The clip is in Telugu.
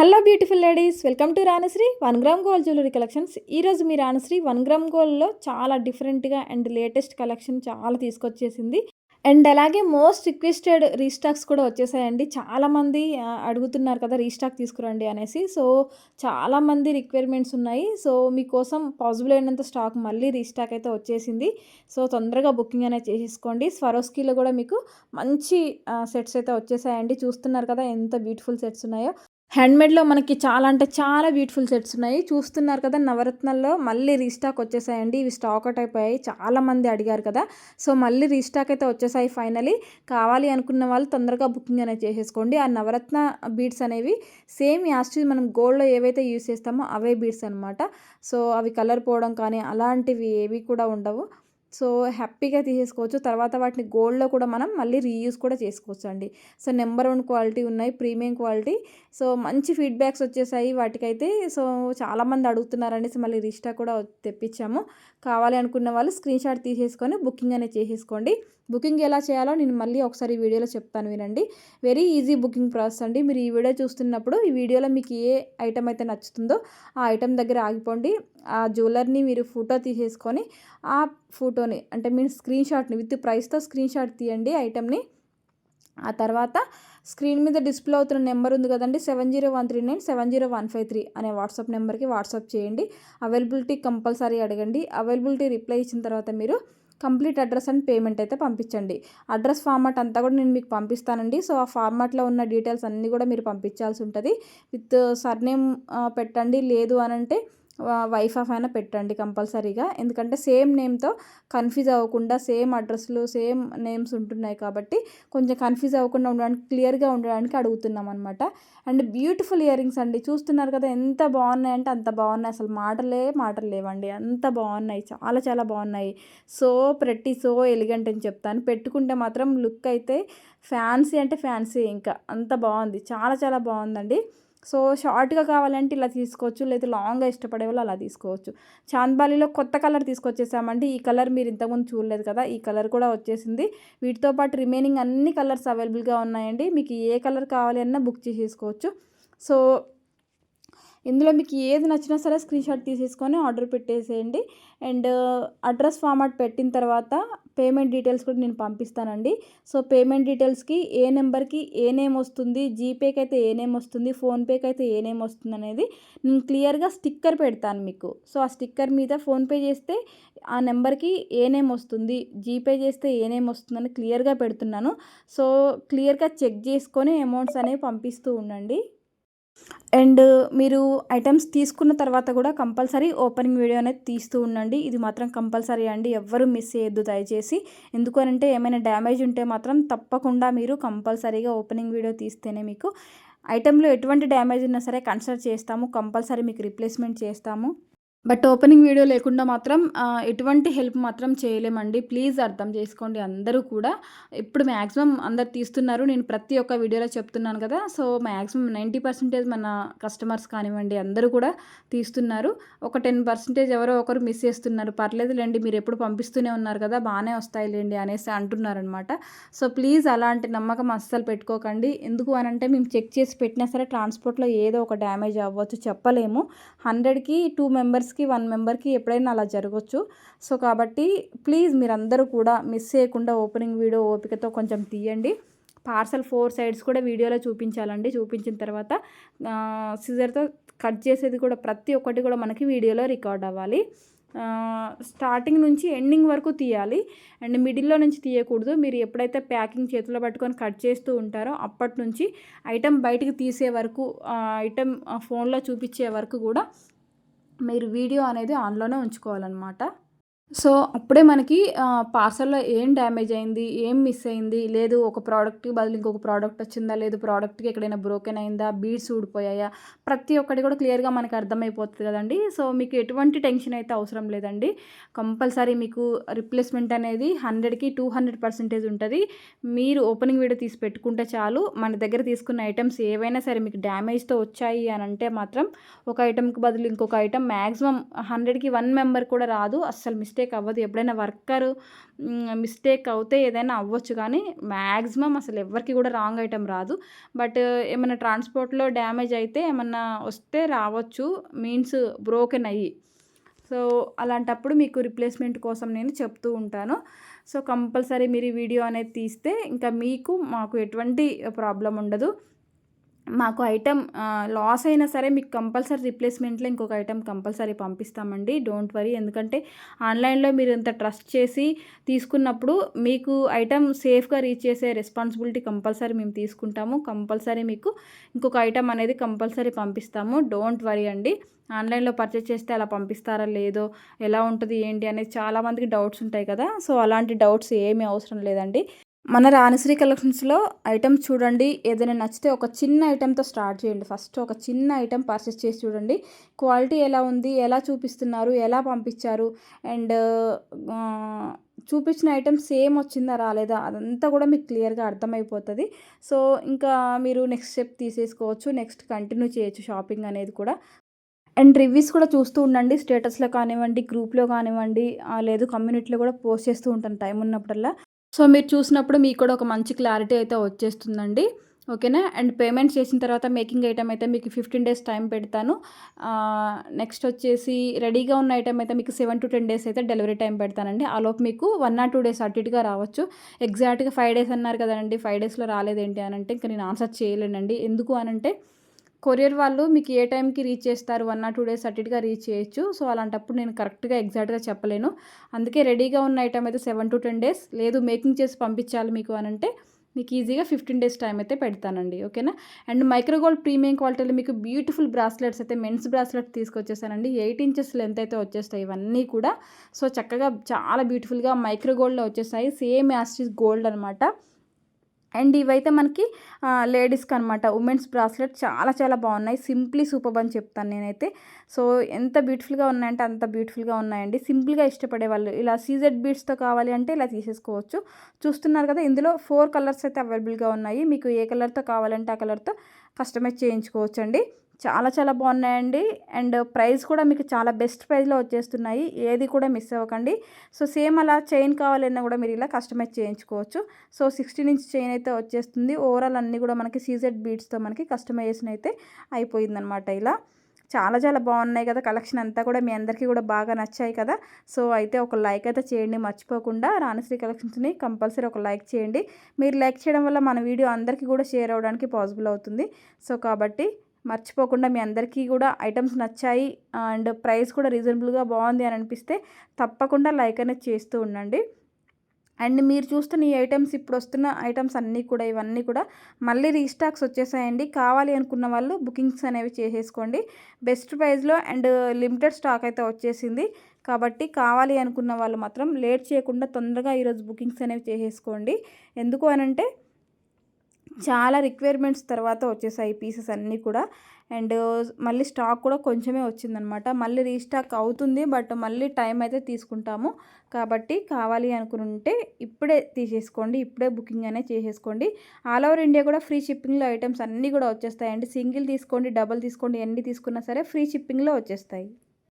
Hello beautiful ladies welcome to Ranasri one gram gold jewellery collections ఈరోజు మీ రాణశ్రీ వన్ గ్రామ్ గోల్డ్లో చాలా డిఫరెంట్గా అండ్ లేటెస్ట్ కలెక్షన్ చాలా తీసుకొచ్చేసింది. అండ్ అలాగే మోస్ట్ రిక్వెస్టెడ్ రీస్టాక్స్ కూడా వచ్చేసాయండి. చాలామంది అడుగుతున్నారు కదా రీస్టాక్ తీసుకురండి అనేసి. సో చాలామంది రిక్వైర్మెంట్స్ ఉన్నాయి. సో మీకోసం పాసిబుల్ అయినంత స్టాక్ మళ్ళీ రీస్టాక్ అయితే వచ్చేసింది. సో తొందరగా బుకింగ్ అనేది చేసేసుకోండి. స్వరోస్కీలో కూడా మీకు మంచి సెట్స్ అయితే వచ్చేసాయండి. చూస్తున్నారు కదా ఎంత బ్యూటిఫుల్ సెట్స్ ఉన్నాయో. హ్యాండ్మేడ్లో మనకి చాలా అంటే చాలా బ్యూటిఫుల్ సెట్స్ ఉన్నాయి. చూస్తున్నారు కదా నవరత్నాల్లో మళ్ళీ రీస్టాక్ వచ్చేసాయండి. ఇవి స్టాక్ అవుట్ అయిపోయాయి. చాలా మంది అడిగారు కదా. సో మళ్ళీ రీస్టాక్ అయితే వచ్చేసాయి ఫైనలీ. కావాలి అనుకున్న వాళ్ళు తొందరగా బుకింగ్ అనేది చేసేసుకోండి. ఆ నవరత్న బీడ్స్ అనేవి సేమ్ యాస్టిజ్ మనం గోల్డ్లో ఏవైతే యూస్ చేస్తామో అవే బీడ్స్ అనమాట సో అవి కలర్ పోవడం కానీ అలాంటివి ఏవి కూడా ఉండవు. సో హ్యాపీగా తీసేసుకోవచ్చు. తర్వాత వాటిని గోల్డ్లో కూడా మనం మళ్ళీ రీయూస్ కూడా చేసుకోవచ్చు అండి సో నెంబర్ వన్ క్వాలిటీ ఉన్నాయి ప్రీమియం క్వాలిటీ. సో మంచి ఫీడ్బ్యాక్స్ వచ్చేసాయి వాటికైతే. సో చాలామంది అడుగుతున్నారనేసి మళ్ళీ రిజిస్టా కూడా తెప్పించాము. కావాలి అనుకున్న వాళ్ళు స్క్రీన్ షాట్ తీసేసుకొని బుకింగ్ అనేది చేసేసుకోండి. బుకింగ్ ఎలా చేయాలో నేను మళ్ళీ ఒకసారి ఈ వీడియోలో చెప్తాను వినండి. వెరీ ఈజీ బుకింగ్ ప్రాసెస్ అండి. మీరు ఈ వీడియో చూస్తున్నప్పుడు ఈ వీడియోలో మీకు ఏ ఐటమ్ అయితే నచ్చుతుందో ఆ ఐటమ్ దగ్గర ఆగిపోండి. ఆ జ్యువెలర్ని మీరు ఫోటో తీసేసుకొని ఆ ఫోటో ఫోటోని అంటే మీరు స్క్రీన్ షాట్ని విత్ ప్రైస్తో స్క్రీన్ షాట్ తీయండి ఐటమ్ని ఆ తర్వాత స్క్రీన్ మీద డిస్ప్లే అవుతున్న నెంబర్ ఉంది కదండి seven zero one three nine seven zero one five three అనే వాట్సాప్ నెంబర్కి వాట్సాప్ చేయండి. అవైలబిలిటీ కంపల్సరీ అడగండి. అవైలబిలిటీ రిప్లై ఇచ్చిన తర్వాత మీరు కంప్లీట్ అడ్రస్ అండ్ పేమెంట్ అయితే పంపించండి. అడ్రస్ ఫార్మాట్ అంతా కూడా నేను మీకు పంపిస్తానండి. సో ఆ ఫార్మాట్లో ఉన్న డీటెయిల్స్ అన్నీ కూడా మీరు పంపించాల్సి ఉంటుంది. విత్ సర్నేమ్ పెట్టండి. లేదు అని అంటే వైఫ్ ఆఫ్ అయినా పెట్టండి కంపల్సరీగా. ఎందుకంటే సేమ్ నేమ్తో కన్ఫ్యూజ్ అవ్వకుండా సేమ్ అడ్రస్లు సేమ్ నేమ్స్ ఉంటున్నాయి కాబట్టి కొంచెం కన్ఫ్యూజ్ అవ్వకుండా ఉండడానికి క్లియర్గా ఉండడానికి అడుగుతున్నాం అనమాట అండ్ బ్యూటిఫుల్ ఇయర్ రింగ్స్ అండి. చూస్తున్నారు కదా ఎంత బాగున్నాయి అంటే అంత బాగున్నాయి. అసలు మాటలే మాటలు లేవండి. అంత బాగున్నాయి. చాలా చాలా బాగున్నాయి. సో ప్రెట్టి సో ఎలిగెంట్ అని చెప్తాను. పెట్టుకుంటే మాత్రం లుక్ అయితే ఫ్యాన్సీ అంటే ఫ్యాన్సీ ఇంకా. అంత బాగుంది. చాలా చాలా బాగుందండి. సో షార్ట్గా కావాలంటే ఇలా తీసుకోవచ్చు లేదా లాంగ్గా ఇష్టపడే వాళ్ళు అలా తీసుకోవచ్చు. చాందబాలిలో కొత్త కలర్ తీసుకొచ్చేసామండి. ఈ కలర్ మీరు ఇంతకుముందు చూడలేదు కదా ఈ కలర్ కూడా వచ్చేసింది. వీటితో పాటు రిమైనింగ్ అన్ని కలర్స్ అవైలబుల్గా ఉన్నాయండి. మీకు ఏ కలర్ కావాలి అన్నా బుక్ చేసేసుకోవచ్చు. సో ఇందులో మీకు ఏది నచ్చినా సరే స్క్రీన్ షాట్ తీసేసుకొని ఆర్డర్ పెట్టేసేయండి. అండ్ అడ్రస్ ఫార్మాట్ పెట్టిన తర్వాత పేమెంట్ డీటెయిల్స్ కూడా నేను పంపిస్తానండి. సో పేమెంట్ డీటెయిల్స్కి ఏ నెంబర్కి ఏ నేమ్ వస్తుంది జీపేకి అయితే ఏ నేమ్ వస్తుంది ఫోన్పేకి అయితే ఏ నేమ్ వస్తుంది అనేది నేను క్లియర్గా స్టిక్కర్ పెడతాను మీకు. సో ఆ స్టిక్కర్ మీద ఫోన్పే చేస్తే ఆ నెంబర్కి ఏ నేమ్ వస్తుంది జీపే చేస్తే ఏ నేమ్ వస్తుందని క్లియర్గా పెడుతున్నాను. సో క్లియర్గా చెక్ చేసుకొని అమౌంట్స్ అనేవి పంపిస్తూ ఉండండి. అండ్ మీరు ఐటమ్స్ తీసుకున్న తర్వాత కూడా కంపల్సరీ ఓపెనింగ్ వీడియో అనేది తీస్తూ ఉండండి. ఇది మాత్రం కంపల్సరీ అండి. ఎవ్వరు మిస్ చేయొద్దు దయచేసి. ఎందుకనంటే ఏమైనా డ్యామేజ్ ఉంటే మాత్రం తప్పకుండా మీరు కంపల్సరీగా ఓపెనింగ్ వీడియో తీస్తేనే మీకు. ఐటెంలో ఎటువంటి డ్యామేజ్ ఉన్నా సరే కన్సిడర్ చేస్తాము. కంపల్సరీ మీకు రిప్లేస్మెంట్ చేస్తాము. బట్ ఓపెనింగ్ వీడియో లేకుండా మాత్రం ఎటువంటి హెల్ప్ మాత్రం చేయలేమండి. ప్లీజ్ అర్థం చేసుకోండి అందరూ కూడా. ఇప్పుడు మ్యాక్సిమం అందరు తీస్తున్నారు. నేను ప్రతి ఒక్క వీడియోలో చెప్తున్నాను కదా. సో మ్యాక్సిమం నైంటీ పర్సెంటేజ్ మన కస్టమర్స్ కానివ్వండి అందరూ కూడా తీస్తున్నారు. ఒక టెన్ పర్సెంటేజ్ ఎవరో ఒకరు మిస్ చేస్తున్నారు. పర్లేదులేండి మీరు ఎప్పుడు పంపిస్తూనే ఉన్నారు కదా బాగానే వస్తాయిలేండి అనేసి అంటున్నారనమాట. సో ప్లీజ్ అలాంటి నమ్మకం అస్సలు పెట్టుకోకండి. ఎందుకు అని అంటే మేము చెక్ చేసి పెట్టినా సరే ట్రాన్స్పోర్ట్లో ఏదో ఒక డ్యామేజ్ అవ్వచ్చు చెప్పలేము. హండ్రెడ్కి టూ మెంబర్స్ మెంబర్స్కి వన్ మెంబర్కి ఎప్పుడైనా అలా జరగవచ్చు సో కాబట్టి ప్లీజ్ మీరందరూ కూడా మిస్ చేయకుండా ఓపెనింగ్ వీడియో ఓపికతో కొంచెం తీయండి. పార్సల్ ఫోర్ సైడ్స్ కూడా వీడియోలో చూపించాలండి. చూపించిన తర్వాత సిజర్తో కట్ చేసేది కూడా ప్రతి ఒక్కటి కూడా మనకి వీడియోలో రికార్డ్ అవ్వాలి. స్టార్టింగ్ నుంచి ఎండింగ్ వరకు తీయాలి. అండ్ మిడిల్లో నుంచి తీయకూడదు. మీరు ఎప్పుడైతే ప్యాకింగ్ చేతిలో పట్టుకొని కట్ చేస్తూ ఉంటారో అప్పటి నుంచి ఐటెం బయటికి తీసే వరకు ఐటెం ఫోన్లో చూపించే వరకు కూడా మీరు వీడియో అనేది ఆన్లోనే ఉంచుకోవాలన్నమాట. సో అప్పుడే మనకి పార్సల్లో ఏం డ్యామేజ్ అయింది ఏం మిస్ అయింది లేదు ఒక ప్రోడక్ట్కి బదులు ఇంకొక ప్రోడక్ట్ వచ్చిందా లేదు ప్రోడక్ట్కి ఎక్కడైనా బ్రోకెన్ అయిందా బీడ్స్ ఊడిపోయాయా ప్రతి ఒక్కటి కూడా క్లియర్గా మనకి అర్థమైపోతుంది కదండి. సో మీకు ఎటువంటి టెన్షన్ అయితే అవసరం లేదండి. కంపల్సరీ మీకు రిప్లేస్మెంట్ అనేది హండ్రెడ్కి టూ హండ్రెడ్ పర్సెంటేజ్ ఉంటుంది. మీరు ఓపెనింగ్ వీడియో తీసి పెట్టుకుంటే చాలు మన దగ్గర తీసుకున్న ఐటమ్స్ ఏవైనా సరే మీకు డ్యామేజ్తో వచ్చాయి అని అంటే మాత్రం ఒక ఐటమ్కి బదులు ఇంకొక ఐటమ్ మ్యాక్సిమం హండ్రెడ్కి వన్ మెంబర్ కూడా రాదు అస్సలు మిస్టేక్ మిస్టేక్ అవ్వదు. ఎప్పుడైనా వర్కర్ మిస్టేక్ అవుతే ఏదైనా అవ్వచ్చు కానీ మ్యాక్సిమం అసలు ఎవరికి కూడా రాంగ్ ఐటెం రాదు. బట్ ఏమైనా ట్రాన్స్పోర్ట్లో డ్యామేజ్ అయితే ఏమన్నా వస్తే రావచ్చు. మీన్స్ బ్రోకెన్ అయ్యి. సో అలాంటప్పుడు మీకు రిప్లేస్మెంట్ కోసం నేను చెప్తూ ఉంటాను. సో కంపల్సరీ మీరు వీడియో అనేది తీస్తే ఇంకా మీకు మాకు ఎటువంటి ప్రాబ్లం ఉండదు. మాకు ఐటమ్ లాస్ అయినా సరే మీకు కంపల్సరీ రిప్లేస్మెంట్లో ఇంకొక ఐటమ్ కంపల్సరీ పంపిస్తామండి. డోంట్ వరీ ఎందుకంటే ఆన్లైన్లో మీరు ఇంత ట్రస్ట్ చేసి తీసుకున్నప్పుడు మీకు ఐటమ్ సేఫ్గా రీచ్ చేసే రెస్పాన్సిబిలిటీ కంపల్సరీ మేము తీసుకుంటాము. కంపల్సరీ మీకు ఇంకొక ఐటమ్ అనేది కంపల్సరీ పంపిస్తాము. డోంట్ వరీ అండి. ఆన్లైన్లో పర్చేస్ చేస్తే అలా పంపిస్తారా లేదో ఎలా ఉంటుంది ఏంటి అనేది చాలామందికి డౌట్స్ ఉంటాయి కదా. సో అలాంటి డౌట్స్ ఏమీ అవసరం లేదండి. మన రాణిశ్రీ కలెక్షన్స్లో ఐటమ్స్ చూడండి. ఏదైనా నచ్చితే ఒక చిన్న ఐటెంతో స్టార్ట్ చేయండి. ఫస్ట్ ఒక చిన్న ఐటెం పర్చేస్ చేసి చూడండి. క్వాలిటీ ఎలా ఉంది? ఎలా చూపిస్తున్నారు? ఎలా పంపించారు? అండ్ చూపించిన ఐటెం సేమ్ వచ్చిందా? రాలేదా? అదంతా కూడా మీకు క్లియర్గా అర్థమైపోతుంది. సో ఇంకా మీరు నెక్స్ట్ స్టెప్ తీసేసుకోవచ్చు. నెక్స్ట్ కంటిన్యూ చేయొచ్చు షాపింగ్ అనేది కూడా. అండ్ రివ్యూస్ కూడా చూస్తూ ఉండండి. స్టేటస్లో కానివ్వండి గ్రూప్లో కానివ్వండి లేదు కమ్యూనిటీలో కూడా పోస్ట్ చేస్తూ ఉంటాను. టైం ఉన్నప్పుడల్లా. సో మీరు చూసినప్పుడు మీకు కూడా ఒక మంచి క్లారిటీ అయితే వచ్చేస్తుందండి. ఓకేనా? అండ్ పేమెంట్ చేసిన తర్వాత మేకింగ్ ఐటమ్ అయితే మీకు ఫిఫ్టీన్ డేస్ టైం పెడతాను. నెక్స్ట్ వచ్చేసి రెడీగా ఉన్న ఐటమ్ అయితే మీకు సెవెన్ టు టెన్ డేస్ అయితే డెలివరీ టైం పెడతానండి. ఆలోపు మీకు వన్ ఆర్ టూ డేస్ అటు ఇటుగా రావచ్చు. ఎగ్జాక్ట్గా ఫైవ్ డేస్ అన్నారు కదండి ఫైవ్ డేస్లో రాలేదేంటి అని అంటే ఇంకా నేను ఆన్సర్ చేయలేనండి. ఎందుకు అనంటే కొరియర్ వాళ్ళు మీకు ఏ టైంకి రీచ్ చేస్తారు? వన్ ఆర్ టూ డేస్ అటుగా రీచ్ చేయొచ్చు. సో అలాంటప్పుడు నేను కరెక్ట్గా ఎగ్జాక్ట్గా చెప్పలేను. అందుకే రెడీగా ఉన్న ఐటమ్ అయితే సెవెన్ టు టెన్ డేస్. లేదు మేకింగ్ చేసి పంపించాలి మీకు అని అంటే మీకు ఈజీగా ఫిఫ్టీన్ డేస్ టైం అయితే పెడతానండి. ఓకేనా? అండ్ మైక్రోగోల్డ్ ప్రీమియం క్వాలిటీలో మీకు బ్యూటిఫుల్ బ్రాస్లెట్స్ అయితే మెన్స్ బ్రాస్లెట్ తీసుకొచ్చేసానండి. ఎయిట్ ఇంచెస్ లెంత్ అయితే వచ్చేస్తాయి ఇవన్నీ కూడా. సో చక్కగా చాలా బ్యూటిఫుల్గా మైక్రోగోల్డ్లో వచ్చేస్తాయి. Same as it is gold అనమాట అండ్ ఇవైతే మనకి లేడీస్కి అనమాట ఉమెన్స్ బ్రాస్లెట్ చాలా చాలా బాగున్నాయి. సింప్లీ సూపర్ అని చెప్తాను నేనైతే. సో ఎంత బ్యూటిఫుల్గా ఉన్నాయంటే అంత బ్యూటిఫుల్గా ఉన్నాయండి. సింపుల్గా ఇష్టపడే వాళ్ళు ఇలా సీజెడ్ బీడ్స్తో కావాలి అంటే ఇలా తీసేసుకోవచ్చు. చూస్తున్నారు కదా ఇందులో ఫోర్ కలర్స్ అయితే అవైలబుల్గా ఉన్నాయి. మీకు ఏ కలర్తో కావాలంటే ఆ కలర్తో కస్టమైజ్ చేయించుకోవచ్చు అండి చాలా చాలా బాగున్నాయండి. అండ్ ప్రైస్ కూడా మీకు చాలా బెస్ట్ ప్రైస్లో వచ్చేస్తున్నాయి. ఏది కూడా మిస్ అవ్వకండి. సో సేమ్ అలా చైన్ కావాలన్నా కూడా మీరు ఇలా కస్టమైజ్ చేయించుకోవచ్చు. సో సిక్స్టీన్ ఇంచ్ చైన్ అయితే వచ్చేస్తుంది. ఓవరాల్ అన్నీ కూడా మనకి సీజెడ్ బీడ్స్తో మనకి కస్టమైజేషన్ అయితే అయిపోయిందనమాట ఇలా. చాలా చాలా బాగున్నాయి కదా. కలెక్షన్ అంతా కూడా మీ అందరికీ కూడా బాగా నచ్చాయి కదా. సో అయితే ఒక లైక్ అయితే చేయండి. మర్చిపోకుండా రాణశ్రీ కలెక్షన్స్ని కంపల్సరీ ఒక లైక్ చేయండి. మీరు లైక్ చేయడం వల్ల మన వీడియో అందరికీ కూడా షేర్ అవ్వడానికి పాసిబుల్ అవుతుంది. సో కాబట్టి మర్చిపోకుండా మీ అందరికీ కూడా ఐటమ్స్ నచ్చాయి అండ్ ప్రైస్ కూడా రీజనబుల్గా బాగుంది అని అనిపిస్తే తప్పకుండా లైక్ అనేది చేస్తూ ఉండండి. అండ్ మీరు చూస్తున్న ఈ ఐటమ్స్ ఇప్పుడు వస్తున్న ఐటమ్స్ అన్నీ కూడా ఇవన్నీ కూడా మళ్ళీ రీస్టాక్స్ వచ్చేసాయండి. కావాలి అనుకున్న వాళ్ళు బుకింగ్స్ అనేవి చేసేసుకోండి. బెస్ట్ ప్రైస్లో అండ్ లిమిటెడ్ స్టాక్ అయితే వచ్చేసింది. కాబట్టి కావాలి అనుకున్న వాళ్ళు మాత్రం లేట్ చేయకుండా తొందరగా ఈరోజు బుకింగ్స్ అనేవి చేసేసుకోండి. ఎందుకు అనంటే చాలా రిక్వైర్మెంట్స్ తర్వాత వచ్చేసాయి పీసెస్ అన్నీ కూడా. అండ్ మళ్ళీ స్టాక్ కూడా కొంచెమే వచ్చిందనమాట. మళ్ళీ రీస్టాక్ అవుతుంది బట్ మళ్ళీ టైం అయితే తీసుకుంటాము. కాబట్టి కావాలి అనుకుంటే ఇప్పుడే తీసేసుకోండి ఇప్పుడే బుకింగ్ అనేది చేసేసుకోండి. ఆల్ ఓవర్ ఇండియా కూడా ఫ్రీ షిప్పింగ్లో ఐటమ్స్ అన్నీ కూడా వచ్చేస్తాయండి సింగిల్ తీసుకోండి డబల్ తీసుకోండి ఎన్ని తీసుకున్నా సరే ఫ్రీ షిప్పింగ్లో వచ్చేస్తాయి.